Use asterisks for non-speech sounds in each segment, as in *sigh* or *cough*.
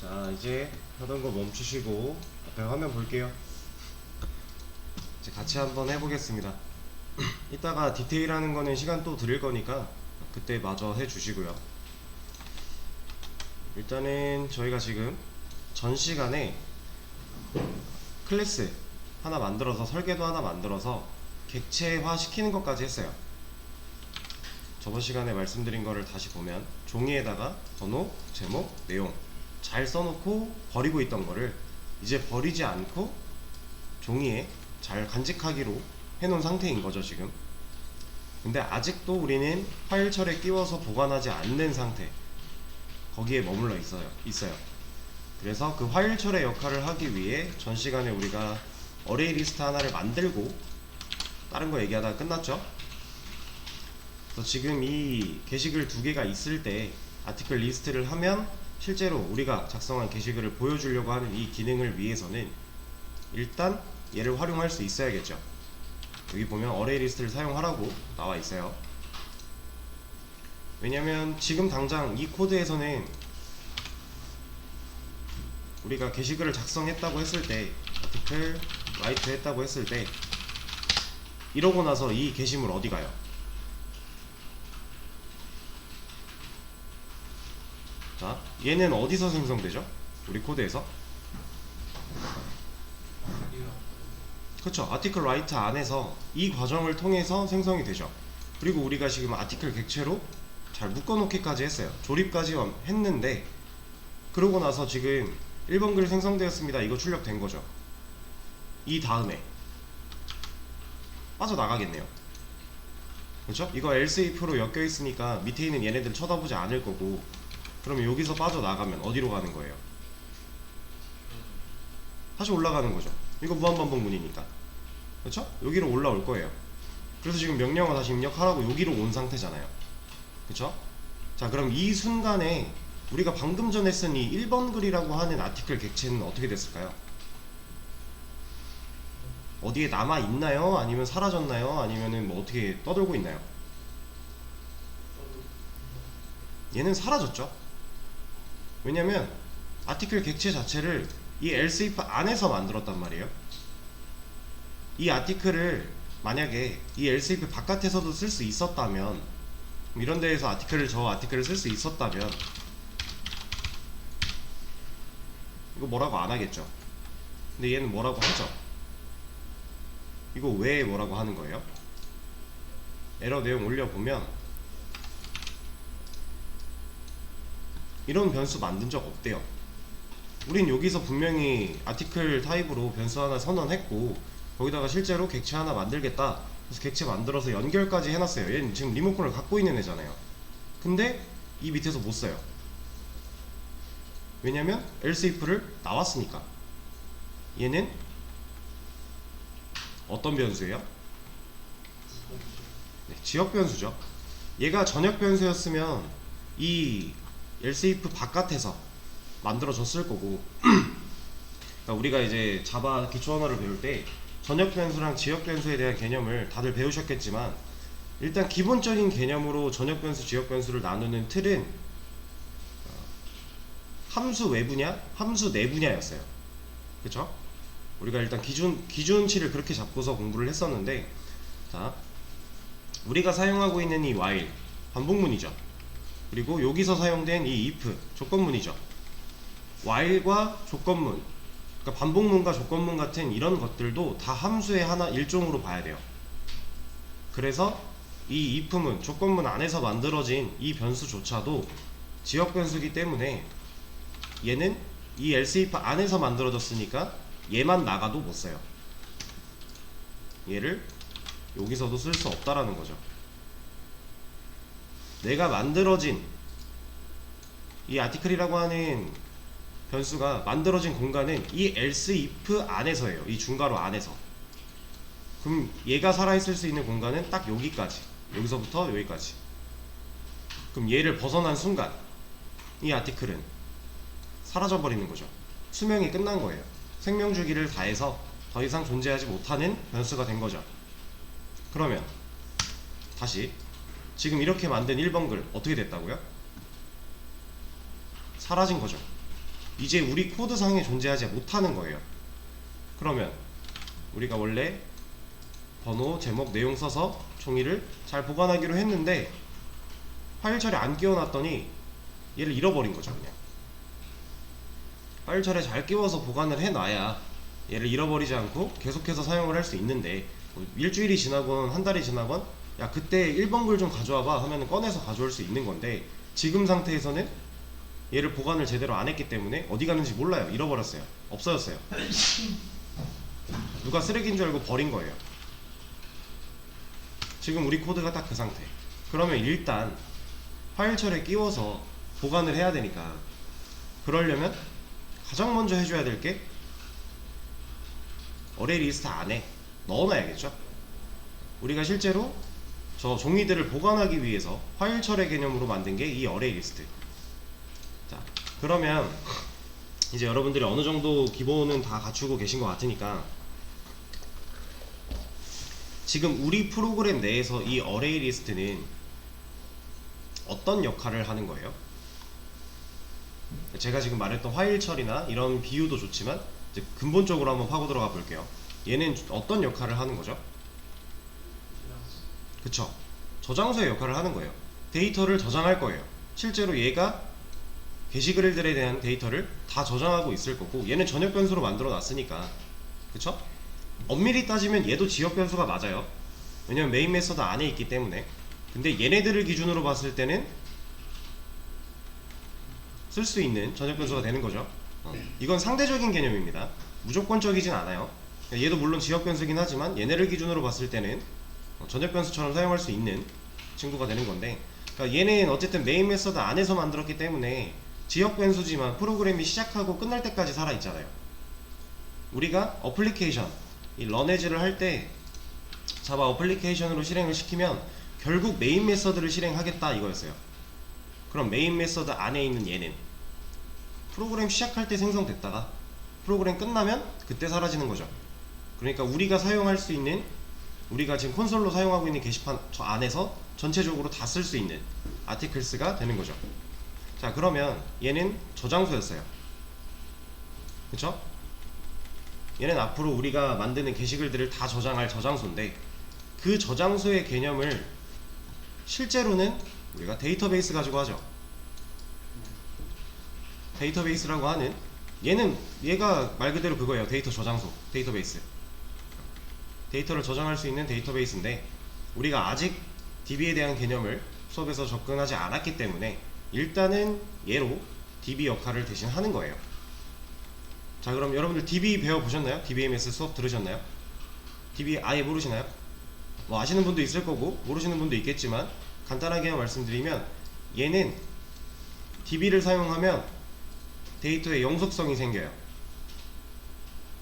자 이제 하던 거 멈추시고 앞에 화면 볼게요. 이제 같이 한번 해보겠습니다. *clears throat* 이따가 디테일 하는 거는 시간 또 드릴 거니까 그때 마저 해주시고요. 일단은 저희가 지금 전 시간에 클래스 하나 만들어서 설계도 하나 만들어서 객체화 시키는 것까지 했어요. 저번 시간에 말씀드린 거를 다시 보면 종이에다가 번호, 제목, 내용 잘 써놓고 버리고 있던 거를 이제 버리지 않고 종이에 잘 간직하기로 해놓은 상태인 거죠 지금. 근데 아직도 우리는 파일철에 끼워서 보관하지 않는 상태. 거기에 머물러 있어요 있어요. 그래서 그 파일철의 역할을 하기 위해 전 시간에 우리가 어레이 리스트 하나를 만들고 다른 거 얘기하다가 끝났죠? 그래서 지금 이 게시글 두 개가 있을 때 아티클 리스트를 하면 실제로 우리가 작성한 게시글을 보여주려고 하는 이 기능을 위해서는 일단 얘를 활용할 수 있어야겠죠. 여기 보면 어레이 리스트를 사용하라고 나와 있어요. 왜냐면 지금 당장 이 코드에서는 우리가 게시글을 작성했다고 했을 때 아티클 라이트 했다고 했을 때 이러고 나서 이 게시물 어디 가요? 자, 얘는 어디서 생성되죠? 우리 코드에서? 그쵸. 아티클 라이트 안에서 이 과정을 통해서 생성이 되죠. 그리고 우리가 지금 아티클 객체로 잘 묶어놓기까지 했어요. 조립까지 완- 했는데 그러고 나서 지금 1번 글 생성되었습니다. 이거 출력된 거죠. 이 다음에 빠져나가겠네요. 그렇죠? 이거 else if로 엮여 있으니까 밑에 있는 얘네들 쳐다보지 않을 거고 그러면 여기서 빠져나가면 어디로 가는 거예요? 다시 올라가는 거죠. 이거 무한반복문이니까. 그렇죠? 여기로 올라올 거예요. 그래서 지금 명령어 다시 입력하라고 여기로 온 상태잖아요. 그렇죠? 자, 그럼 이 순간에 우리가 방금 전에 쓴 이 1번 글이라고 하는 아티클 객체는 어떻게 됐을까요? 어디에 남아 있나요? 아니면 사라졌나요? 아니면은 뭐 어떻게 떠돌고 있나요? 얘는 사라졌죠. 왜냐면 아티클 객체 자체를 이 else 안에서 만들었단 말이에요. 이 아티클을 만약에 이 else 바깥에서도 쓸 수 있었다면 이런 데에서 아티클을 저 아티클을 쓸 수 있었다면 이거 뭐라고 안 하겠죠. 근데 얘는 뭐라고 하죠. 이거 왜 뭐라고 하는 거예요? 에러 내용 올려보면 이런 변수 만든 적 없대요. 우린 여기서 분명히 아티클 타입으로 변수 하나 선언했고 거기다가 실제로 객체 하나 만들겠다. 그래서 객체 만들어서 연결까지 해놨어요. 얘는 지금 리모컨을 갖고 있는 애잖아요. 근데 이 밑에서 못 써요. 왜냐면 else if를 나왔으니까. 얘는 어떤 변수예요? 네, 지역 변수죠. 얘가 전역 변수였으면 이 if 바깥에서 만들어졌을 거고 *clears throat* 그러니까 우리가 이제 자바 기초 언어를 배울 때 전역 변수랑 지역 변수에 대한 개념을 다들 배우셨겠지만 일단 기본적인 개념으로 전역 변수, 지역 변수를 나누는 틀은 어, 함수 외부냐, 함수 내부냐였어요. 그쵸? 우리가 일단 기준 기준치를 그렇게 잡고서 공부를 했었는데 자 우리가 사용하고 있는 이 while 반복문이죠. 그리고 여기서 사용된 이 if 조건문이죠. while과 조건문, 그러니까 반복문과 조건문 같은 이런 것들도 다 함수의 하나 일종으로 봐야 돼요. 그래서 이 if문 조건문 안에서 만들어진 이 변수조차도 지역 변수기 때문에 얘는 이 else if 안에서 만들어졌으니까 얘만 나가도 못 써요. 얘를 여기서도 쓸 수 없다라는 거죠. 내가 만들어진 이 아티클이라고 하는 변수가 만들어진 공간은 이 else if 안에서예요. 이 중괄호 안에서. 그럼 얘가 살아있을 수 있는 공간은 딱 여기까지. 여기서부터 여기까지. 그럼 얘를 벗어난 순간 이 아티클은 사라져 버리는 거죠. 수명이 끝난 거예요. 생명 주기를 다해서 더 이상 존재하지 못하는 변수가 된 거죠. 그러면 다시 지금 이렇게 만든 1번 글 어떻게 됐다고요? 사라진 거죠. 이제 우리 코드상에 존재하지 못하는 거예요. 그러면 우리가 원래 번호, 제목, 내용 써서 종이를 잘 보관하기로 했는데 파일 처리 안 끼워놨더니 얘를 잃어버린 거죠 그냥 파일 처리에 잘 끼워서 보관을 해놔야 얘를 잃어버리지 않고 계속해서 사용을 할 수 있는데 뭐 일주일이 지나건 한 달이 지나건 야 그때 1번 글 좀 가져와봐 하면 꺼내서 가져올 수 있는 건데 지금 상태에서는 얘를 보관을 제대로 안 했기 때문에 어디 갔는지 몰라요. 잃어버렸어요. 없어졌어요. 누가 쓰레기인 줄 알고 버린 거예요. 지금 우리 코드가 딱 그 상태. 그러면 일단 파일 처리에 끼워서 보관을 해야 되니까 그러려면 가장 먼저 해줘야 될 게 어레이 리스트 안에 넣어놔야겠죠? 우리가 실제로 저 종이들을 보관하기 위해서 파일 처리 개념으로 만든 게 이 어레이 리스트 자 그러면 이제 여러분들이 어느 정도 기본은 다 갖추고 계신 것 같으니까 지금 우리 프로그램 내에서 이 어레이 리스트는 어떤 역할을 하는 거예요? 제가 지금 말했던 화일 처리나 이런 비유도 좋지만 이제 근본적으로 한번 파고 들어가 볼게요. 얘는 어떤 역할을 하는 거죠? 그쵸? 저장소의 역할을 하는 거예요. 데이터를 저장할 거예요. 실제로 얘가 게시글들에 대한 데이터를 다 저장하고 있을 거고 얘는 전역 변수로 만들어 놨으니까 그쵸? 엄밀히 따지면 얘도 지역 변수가 맞아요. 왜냐면 메인 메서드 안에 있기 때문에 근데 얘네들을 기준으로 봤을 때는 쓸 수 있는 전역 변수가 되는 거죠. 어. 이건 상대적인 개념입니다. 무조건적이진 않아요. 얘도 물론 지역 변수긴 하지만 얘네를 기준으로 봤을 때는 어, 전역 변수처럼 사용할 수 있는 친구가 되는 건데 그러니까 얘는 어쨌든 메인 메서드 안에서 만들었기 때문에 지역 변수지만 프로그램이 시작하고 끝날 때까지 살아 있잖아요. 우리가 어플리케이션 이 런에즈를 할 때 자바 어플리케이션으로 실행을 시키면 결국 메인 메서드를 실행하겠다 이거였어요. 그럼 메인 메서드 안에 있는 얘는 프로그램 시작할 때 생성됐다가 프로그램 끝나면 그때 사라지는 거죠. 그러니까 우리가 사용할 수 있는 우리가 지금 콘솔로 사용하고 있는 게시판 저 안에서 전체적으로 다 쓸 수 있는 아티클스가 되는 거죠. 자 그러면 얘는 저장소였어요. 그쵸? 얘는 앞으로 우리가 만드는 게시글들을 다 저장할 저장소인데 그 저장소의 개념을 실제로는 우리가 데이터베이스 가지고 하죠. 데이터베이스라고 하는 얘는 얘가 말 그대로 그거예요. 데이터 저장소, 데이터베이스. 데이터를 저장할 수 있는 데이터베이스인데 우리가 아직 DB에 대한 개념을 수업에서 접근하지 않았기 때문에 일단은 얘로 DB 역할을 대신 하는 거예요. 자 그럼 여러분들 DB 배워보셨나요? DBMS 수업 들으셨나요? DB 아예 모르시나요? 뭐 아시는 분도 있을 거고 모르시는 분도 있겠지만 간단하게 말씀드리면 얘는 DB를 사용하면 데이터의 영속성이 생겨요.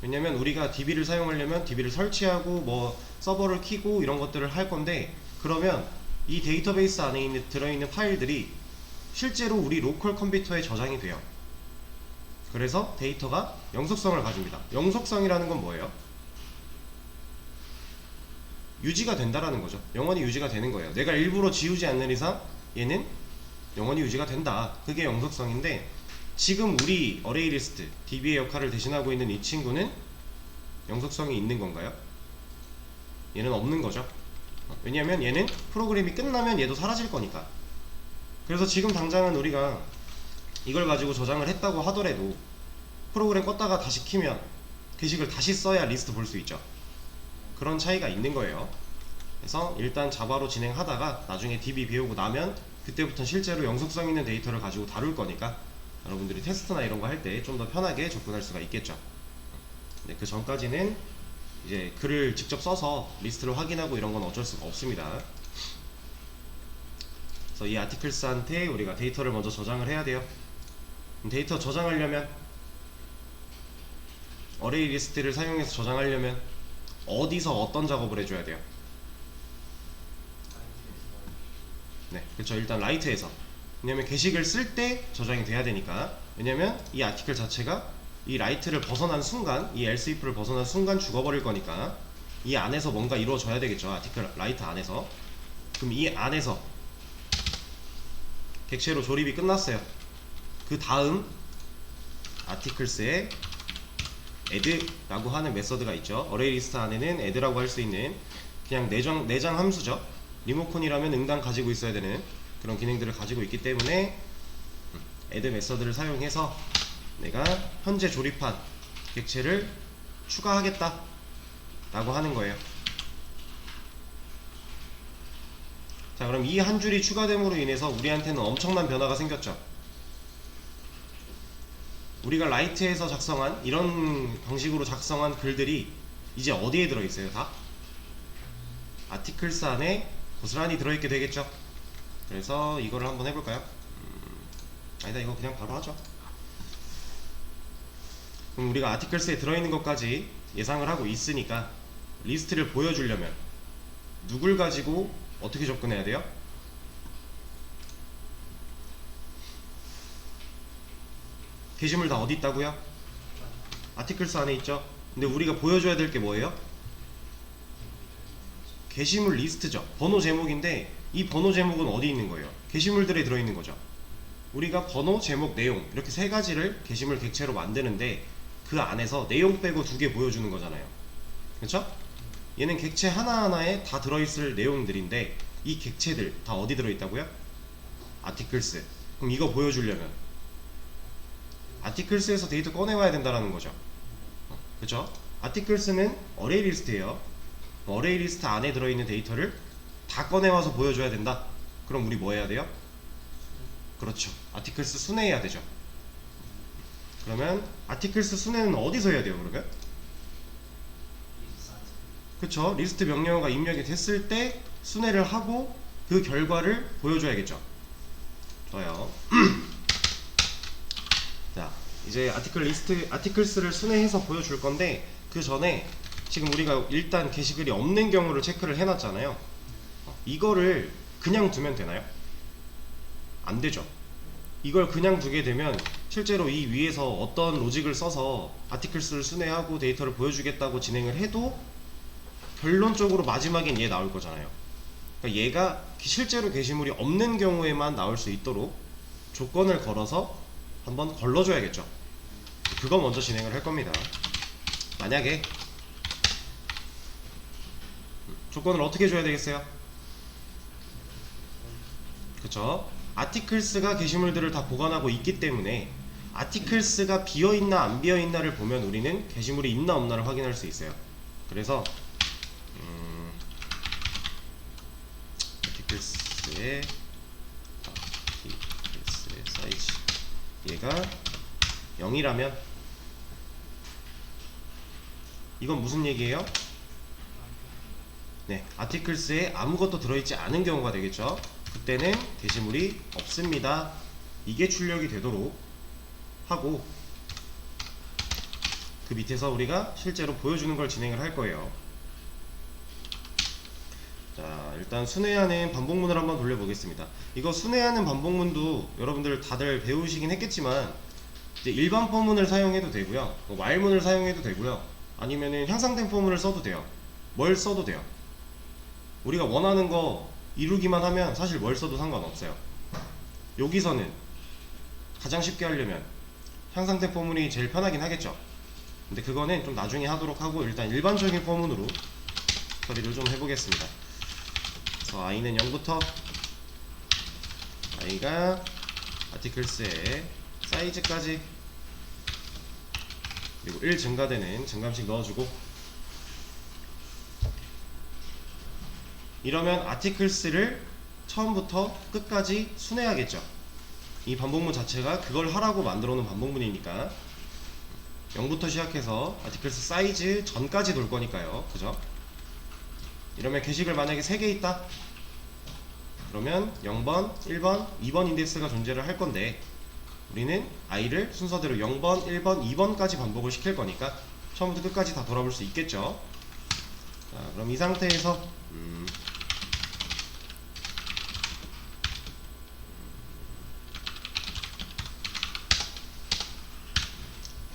왜냐면 우리가 DB를 사용하려면 DB를 설치하고 뭐 서버를 키고 이런 것들을 할 건데 그러면 이 데이터베이스 안에 있는 들어있는 파일들이 실제로 우리 로컬 컴퓨터에 저장이 돼요. 그래서 데이터가 영속성을 가집니다. 영속성이라는 건 뭐예요? 유지가 된다라는 거죠. 영원히 유지가 되는 거예요. 내가 일부러 지우지 않는 이상 얘는 영원히 유지가 된다. 그게 영속성인데 지금 우리 어레이 리스트 DB의 역할을 대신하고 있는 이 친구는 영속성이 있는 건가요? 얘는 없는 거죠. 왜냐하면 얘는 프로그램이 끝나면 얘도 사라질 거니까. 그래서 지금 당장은 우리가 이걸 가지고 저장을 했다고 하더라도 프로그램 껐다가 다시 키면 게시글 다시 써야 리스트 볼 수 있죠. 그런 차이가 있는 거예요. 그래서 일단 자바로 진행하다가 나중에 DB 배우고 나면 그때부터 실제로 영속성 있는 데이터를 가지고 다룰 거니까 여러분들이 테스트나 이런 거 할 때 좀 더 편하게 접근할 수가 있겠죠. 네, 그 전까지는 이제 글을 직접 써서 리스트를 확인하고 이런 건 어쩔 수가 없습니다. 그래서 이 아티클스한테 우리가 데이터를 먼저 저장을 해야 돼요. 데이터 저장하려면 어레이 리스트를 사용해서 저장하려면 어디서 어떤 작업을 해줘야 돼요? 네, 그렇죠. 일단 라이트에서 왜냐면 게시글 쓸 때 저장이 돼야 되니까 왜냐면 이 아티클 자체가 이 라이트를 벗어난 순간 이 else if를 벗어난 순간 죽어버릴 거니까 이 안에서 뭔가 이루어져야 되겠죠 아티클 라이트 안에서 그럼 이 안에서 객체로 조립이 끝났어요 그 다음 articles에 add라고 하는 메서드가 있죠. 어레이 리스트 안에는 add라고 할 수 있는 그냥 내장 내장 함수죠. 리모컨이라면 응당 가지고 있어야 되는 그런 기능들을 가지고 있기 때문에 add 메서드를 사용해서 내가 현재 조립한 객체를 추가하겠다 라고 하는 거예요. 자 그럼 이 한 줄이 추가됨으로 인해서 우리한테는 엄청난 변화가 생겼죠. 우리가 라이트에서 작성한 이런 방식으로 작성한 글들이 이제 어디에 들어있어요 다? 아티클스 안에 고스란히 들어있게 되겠죠. 그래서 이거를 한번 해볼까요? 음, 아니다 이거 그냥 바로 하죠. 그럼 우리가 아티클스에 들어있는 것까지 예상을 하고 있으니까 리스트를 보여주려면 누굴 가지고 어떻게 접근해야 돼요? 게시물 다 어디 있다고요? 아티클스 안에 있죠. 근데 우리가 보여줘야 될 게 뭐예요? 게시물 리스트죠. 번호 제목인데 이 번호 제목은 어디 있는 거예요? 게시물들에 들어있는 거죠. 우리가 번호, 제목, 내용 이렇게 세 가지를 게시물 객체로 만드는데 그 안에서 내용 빼고 두 개 보여주는 거잖아요. 그렇죠? 얘는 객체 하나하나에 다 들어있을 내용들인데 이 객체들 다 어디 들어있다고요? 아티클스. 그럼 이거 보여주려면 아티클스에서 데이터 꺼내와야 된다라는 거죠. 어, 그죠? 아티클스는 어레이 리스트예요. 어레이 리스트 안에 들어있는 데이터를 다 꺼내와서 보여줘야 된다. 그럼 우리 뭐 해야 돼요? 그렇죠. 아티클스 순회해야 되죠. 그러면 아티클스 순회는 어디서 해야 돼요? 그러면? 그쵸? 리스트 명령어가 입력이 됐을 때 순회를 하고 그 결과를 보여줘야겠죠. 좋아요. *clears throat* 자, 이제 아티클 리스트, 아티클스를 순회해서 보여줄 건데 그 전에 지금 우리가 일단 게시글이 없는 경우를 체크를 해놨잖아요. 어, 이거를 그냥 두면 되나요? 안 되죠. 이걸 그냥 두게 되면 실제로 이 위에서 어떤 로직을 써서 아티클스를 순회하고 데이터를 보여주겠다고 진행을 해도 결론적으로 마지막엔 얘 나올 거잖아요. 그러니까 얘가 실제로 게시물이 없는 경우에만 나올 수 있도록 조건을 걸어서 한번 걸러줘야겠죠. 그거 먼저 진행을 할 겁니다. 만약에 조건을 어떻게 줘야 되겠어요? 그쵸? 아티클스가 게시물들을 다 보관하고 있기 때문에 아티클스가 비어있나 안 비어있나를 보면 우리는 게시물이 있나 없나를 확인할 수 있어요. 그래서 음, 아티클스의 아티클스의 사이즈 얘가 0이라면 이건 무슨 얘기예요? 네, 아티클스에 아무것도 들어있지 않은 경우가 되겠죠. 그때는 게시물이 없습니다. 이게 출력이 되도록 하고 그 밑에서 우리가 실제로 보여주는 걸 진행을 할 거예요. 자, 일단 순회하는 반복문을 한번 돌려보겠습니다. 이거 순회하는 반복문도 여러분들 다들 배우시긴 했겠지만 이제 일반 포문을 사용해도 되고요. 뭐 while문을 사용해도 되고요. 아니면은 향상된 포문을 써도 돼요. 뭘 써도 돼요. 우리가 원하는 거 이루기만 하면 사실 뭘 써도 상관없어요. 여기서는 가장 쉽게 하려면 향상된 포문이 제일 편하긴 하겠죠. 근데 그거는 좀 나중에 하도록 하고 일단 일반적인 포문으로 처리를 좀 해보겠습니다. 그래서 i는 0부터 i가 아티클스의 사이즈까지 그리고 1 증가되는 증감식 넣어주고 이러면 아티클스를 처음부터 끝까지 순회하겠죠. 이 반복문 자체가 그걸 하라고 만들어 놓은 반복문이니까 0부터 시작해서 아티클스 사이즈 전까지 돌 거니까요. 그죠? 이러면 게시글 만약에 3개 있다. 그러면 0번, 1번, 2번 인덱스가 존재를 할 건데 우리는 i를 순서대로 0번, 1번, 2번까지 반복을 시킬 거니까 처음부터 끝까지 다 돌아볼 수 있겠죠. 자, 그럼 이 상태에서 음,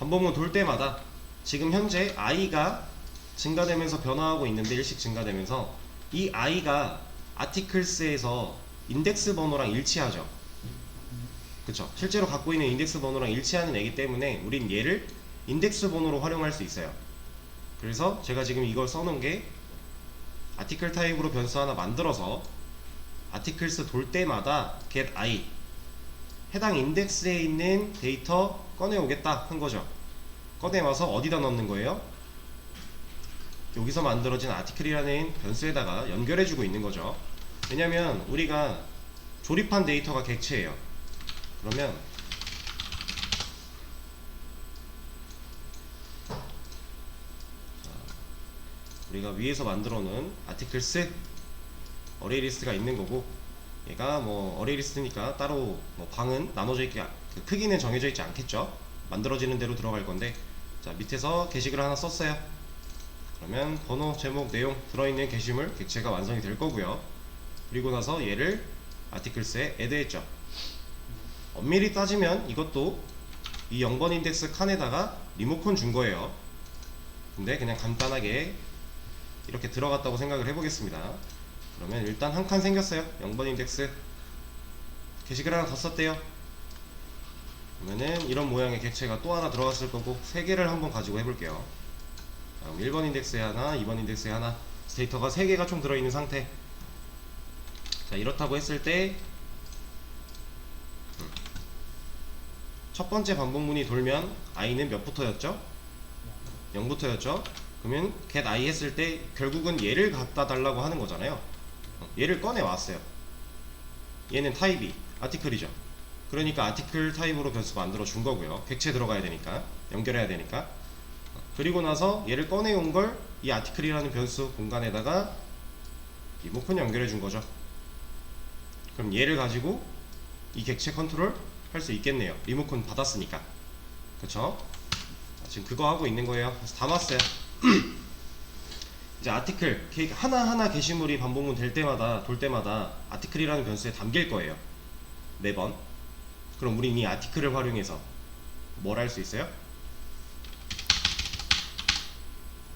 반복문 돌 때마다 지금 현재 i가 증가되면서 변화하고 있는데 일씩 증가되면서 이 i가 아티클스에서 인덱스 번호랑 일치하죠. 그쵸 실제로 갖고 있는 인덱스 번호랑 일치하는 애기 때문에 우린 얘를 인덱스 번호로 활용할 수 있어요 그래서 제가 지금 이걸 써놓은 게 아티클 타입으로 변수 하나 만들어서 아티클스 돌 때마다 get i 해당 인덱스에 있는 데이터 꺼내오겠다 한 거죠. 꺼내와서 어디다 넣는 거예요? 여기서 만들어진 아티클이라는 변수에다가 연결해주고 있는 거죠. 왜냐면 우리가 조립한 데이터가 객체예요. 그러면 자, 우리가 위에서 만들어 놓은 아티클스 어레이 리스트가 있는 거고 얘가 뭐 어레이 리스트니까 따로 뭐 방은 나눠져 있게 안- 그 크기는 정해져 있지 않겠죠? 만들어지는 대로 들어갈 건데 자 밑에서 게시글 하나 썼어요. 그러면 번호 제목 내용 들어있는 게시물 객체가 완성이 될 거고요. 그리고 나서 얘를 아티클스에 애드했죠. 엄밀히 따지면 이것도 이 0번 인덱스 칸에다가 리모컨 준 거예요. 근데 그냥 간단하게 이렇게 들어갔다고 생각을 해보겠습니다 그러면 일단 한 칸 생겼어요. 0번 인덱스. 게시글 하나 더 썼대요. 그러면은 이런 모양의 객체가 또 하나 들어갔을 거고 세 개를 한번 가지고 해볼게요. 다음 1번 인덱스에 하나 2번 인덱스에 하나. 데이터가 3개가 총 들어있는 상태. 자 이렇다고 했을 때 음. 첫 번째 반복문이 돌면 i는 몇부터였죠? 0부터였죠? 그러면 get i 했을 때 결국은 얘를 갖다 달라고 하는 거잖아요. 어, 얘를 꺼내 왔어요. 얘는 타입이 아티클이죠. 그러니까 아티클 타입으로 변수 만들어 준 거고요. 객체 들어가야 되니까 연결해야 되니까. 어, 그리고 나서 얘를 꺼내 온 걸 이 아티클이라는 변수 공간에다가 리모컨 연결해 준 거죠. 그럼 얘를 가지고 이 객체 컨트롤 할 수 있겠네요. 리모컨 받았으니까. 그쵸? 지금 그거 하고 있는 거예요. 그래서 담았어요 *clears throat* 이제 아티클 게- 하나하나 게시물이 반복문 될 때마다 돌 때마다 아티클이라는 변수에 담길 거예요. 매번. 그럼 우린 이 아티클을 활용해서 뭘 할 수 있어요?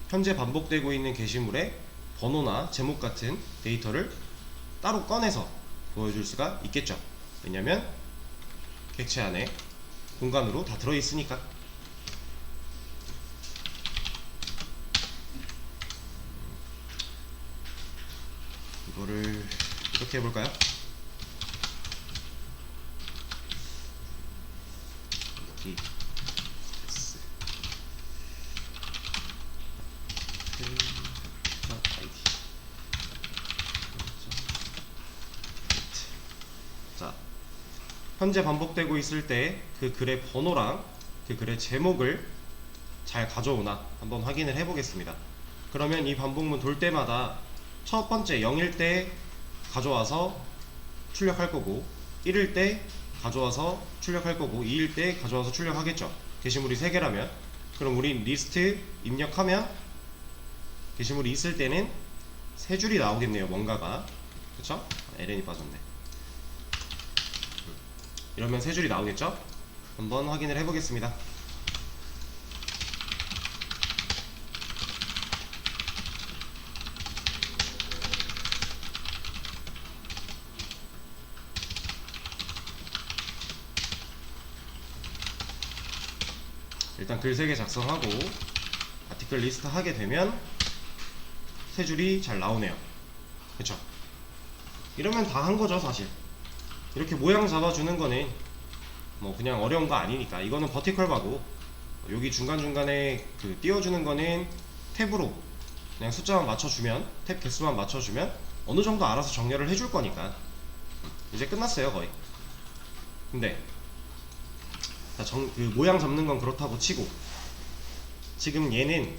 현재 반복되고 있는 게시물의 번호나 제목 같은 데이터를 따로 꺼내서 보여줄 수가 있겠죠. 왜냐면 객체 안에 공간으로 다 들어있으니까 이거를 이렇게 해볼까요? 여기 현재 반복되고 있을 때 그 글의 번호랑 그 글의 제목을 잘 가져오나 한번 확인을 해보겠습니다. 그러면 이 반복문 돌 때마다 첫 번째 0일 때 가져와서 출력할 거고 1일 때 가져와서 출력할 거고 2일 때 가져와서 출력하겠죠. 게시물이 3개라면 그럼 우리 리스트 입력하면 게시물이 있을 때는 세 줄이 나오겠네요. 뭔가가 그쵸? 아, LN이 빠졌네. 이러면 세 줄이 나오겠죠? 한번 확인을 해보겠습니다. 일단 글 3개 작성하고 아티클 리스트 하게 되면 세 줄이 잘 나오네요. 그쵸? 이러면 다 한 거죠, 사실. 이렇게 모양 잡아주는 거는 뭐 그냥 어려운 거 아니니까 이거는 버티컬 바고 여기 중간중간에 그 띄워주는 거는 탭으로 그냥 숫자만 맞춰주면 탭 개수만 맞춰주면 어느 정도 알아서 정렬을 해줄 거니까 이제 끝났어요 거의 근데 자, 정, 그 모양 잡는 건 그렇다고 치고 지금 얘는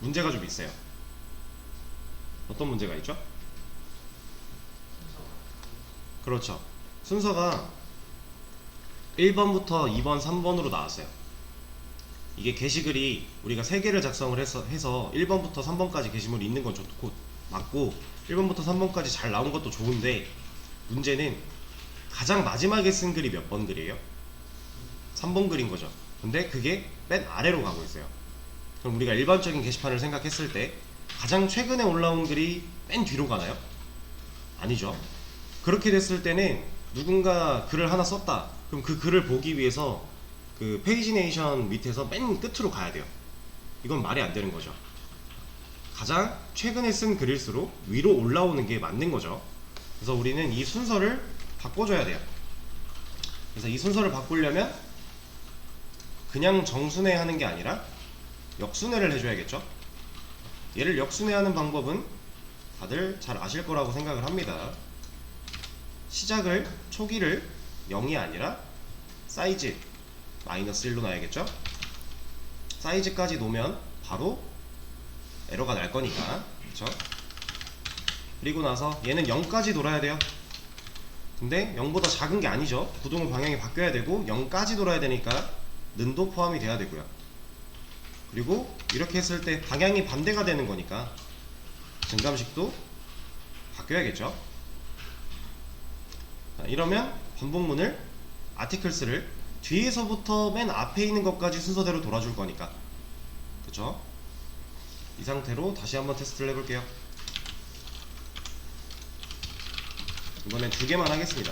문제가 좀 있어요 어떤 문제가 있죠? 그렇죠 순서가 1번부터 2번, 3번으로 나왔어요. 이게 게시글이 우리가 3개를 작성을 해서, 해서 1번부터 3번까지 게시물이 있는 건 좋고 맞고 1번부터 3번까지 잘 나온 것도 좋은데 문제는 가장 마지막에 쓴 글이 몇 번 글이에요? 3번 글인 거죠. 근데 그게 맨 아래로 가고 있어요. 그럼 우리가 일반적인 게시판을 생각했을 때 가장 최근에 올라온 글이 맨 뒤로 가나요? 아니죠. 그렇게 됐을 때는 누군가 글을 하나 썼다. 그럼 그 글을 보기 위해서 그 페이지네이션 밑에서 맨 끝으로 가야 돼요. 이건 말이 안 되는 거죠. 가장 최근에 쓴 글일수록 위로 올라오는 게 맞는 거죠. 그래서 우리는 이 순서를 바꿔줘야 돼요. 그래서 이 순서를 바꾸려면 그냥 정순회 하는 게 아니라 역순회를 해줘야겠죠. 얘를 역순회하는 방법은 다들 잘 아실 거라고 생각을 합니다. 시작을 초기를 0이 아니라 사이즈 마이너스 1로 놔야겠죠? 사이즈까지 놓으면 바로 에러가 날 거니까 그쵸? 그리고 나서 얘는 0까지 돌아야 돼요 근데 0보다 작은 게 아니죠 구동의 방향이 바뀌어야 되고 0까지 돌아야 되니까 는도 포함이 돼야 되고요. 그리고 이렇게 했을 때 방향이 반대가 되는 거니까 증감식도 바뀌어야겠죠? 자, 이러면 반복문을 아티클스를 뒤에서부터 맨 앞에 있는 것까지 순서대로 돌아줄 거니까. 그쵸? 이 상태로 다시 한번 테스트를 해볼게요. 이번엔 두 개만 하겠습니다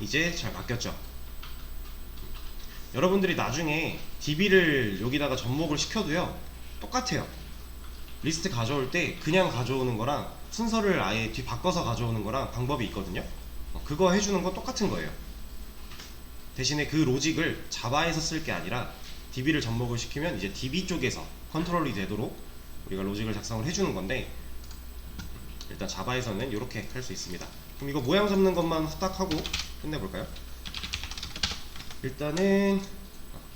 이제 잘 바뀌었죠. 여러분들이 나중에 DB를 여기다가 접목을 시켜도요 똑같아요. 리스트 가져올 때 그냥 가져오는 거랑 순서를 아예 뒤 바꿔서 가져오는 거랑 방법이 있거든요. 어, 그거 해주는 건 똑같은 거예요. 대신에 그 로직을 자바에서 쓸 게 아니라 DB를 접목을 시키면 이제 DB 쪽에서 컨트롤이 되도록 우리가 로직을 작성을 해주는 건데 일단 자바에서는 이렇게 할 수 있습니다. 그럼 이거 모양 잡는 것만 후딱 하고 끝내볼까요? 일단은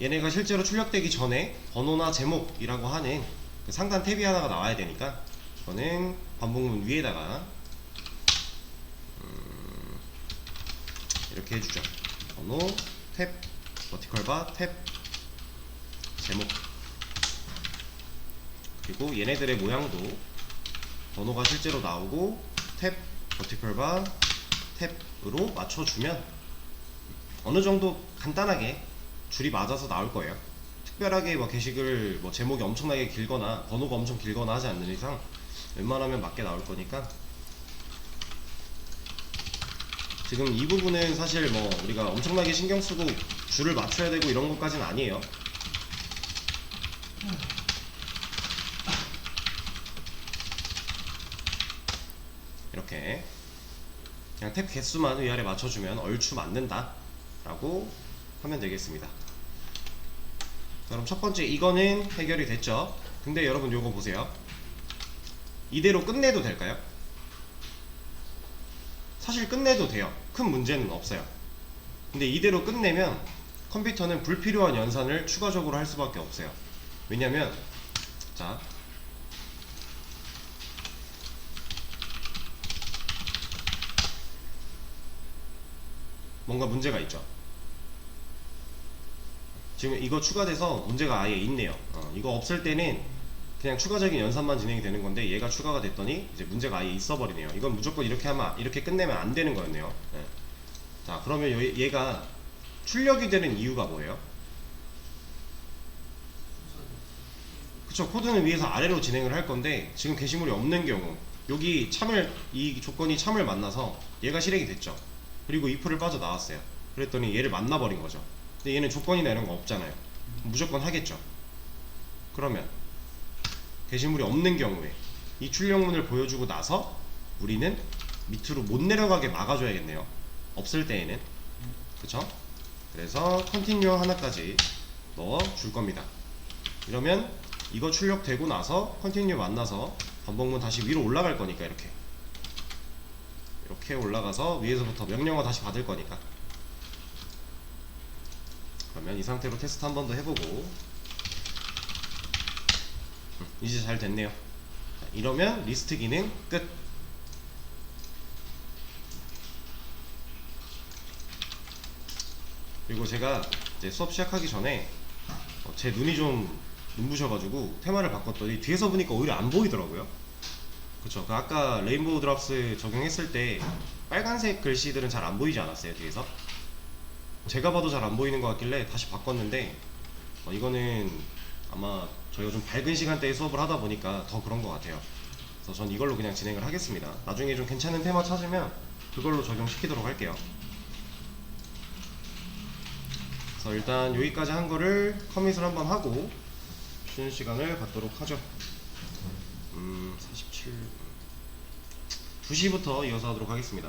얘네가 실제로 출력되기 전에 번호나 제목이라고 하는 그 상단 탭이 하나가 나와야 되니까 이거는 반복문 위에다가 음, 이렇게 해주죠 번호 탭 버티컬 바 탭 제목 그리고 얘네들의 모양도 번호가 실제로 나오고 탭 버티컬 바 탭으로 맞춰주면 어느 정도 간단하게 줄이 맞아서 나올 거예요. 특별하게 뭐 게시글 뭐 제목이 엄청나게 길거나 번호가 엄청 길거나 하지 않는 이상 웬만하면 맞게 나올 거니까 지금 이 부분은 사실 뭐 우리가 엄청나게 신경 쓰고 줄을 맞춰야 되고 이런 것까지는 아니에요. 이렇게 그냥 탭 개수만 위아래 맞춰주면 얼추 맞는다 라고 하면 되겠습니다. 자, 그럼 첫 번째 이거는 해결이 됐죠? 근데 여러분 요거 보세요. 이대로 끝내도 될까요? 사실 끝내도 돼요. 큰 문제는 없어요. 근데 이대로 끝내면 컴퓨터는 불필요한 연산을 추가적으로 할 수밖에 없어요. 왜냐면 자 뭔가 문제가 있죠. 지금 이거 추가돼서 문제가 아예 있네요. 어, 이거 없을 때는 그냥 추가적인 연산만 진행이 되는 건데 얘가 추가가 됐더니 이제 문제가 아예 있어 버리네요. 이건 무조건 이렇게 하면 이렇게 끝내면 안 되는 거였네요. 네. 자 그러면 요- 얘가 출력이 되는 이유가 뭐예요? 그쵸 코드는 위에서 아래로 진행을 할 건데 지금 게시물이 없는 경우 여기 참을 이 조건이 참을 만나서 얘가 실행이 됐죠 그리고 if를 빠져나왔어요. 그랬더니 얘를 만나버린 거죠. 근데 얘는 조건이나 이런 거 없잖아요. 무조건 하겠죠. 그러면 게시물이 없는 경우에 이 출력문을 보여주고 나서 우리는 밑으로 못 내려가게 막아줘야겠네요. 없을 때에는. 그쵸? 그래서 컨티뉴어 하나까지 넣어 줄 겁니다. 이러면 이거 출력되고 나서 컨티뉴 만나서 반복문 다시 위로 올라갈 거니까 이렇게 이렇게 올라가서 위에서부터 명령어 다시 받을 거니까. 그러면 이 상태로 테스트 한 번 더 해보고. 음, 이제 잘 됐네요. 자, 이러면 리스트 기능 끝. 그리고 제가 이제 수업 시작하기 전에 어, 제 눈이 좀 눈부셔가지고 테마를 바꿨더니 뒤에서 보니까 오히려 안 보이더라고요. 그쵸. 그 아까 레인보우 드랍스 적용했을 때 빨간색 글씨들은 잘 안 보이지 않았어요 뒤에서? 제가 봐도 잘 안 보이는 것 같길래 다시 바꿨는데 어, 이거는 아마 저희가 좀 밝은 시간대에 수업을 하다 보니까 더 그런 것 같아요. 그래서 전 이걸로 그냥 진행을 하겠습니다. 나중에 좀 괜찮은 테마 찾으면 그걸로 적용시키도록 할게요. 그래서 일단 여기까지 한 거를 커밋을 한번 하고 쉬는 시간을 갖도록 하죠. 음, 47 2시부터 이어서 하도록 하겠습니다.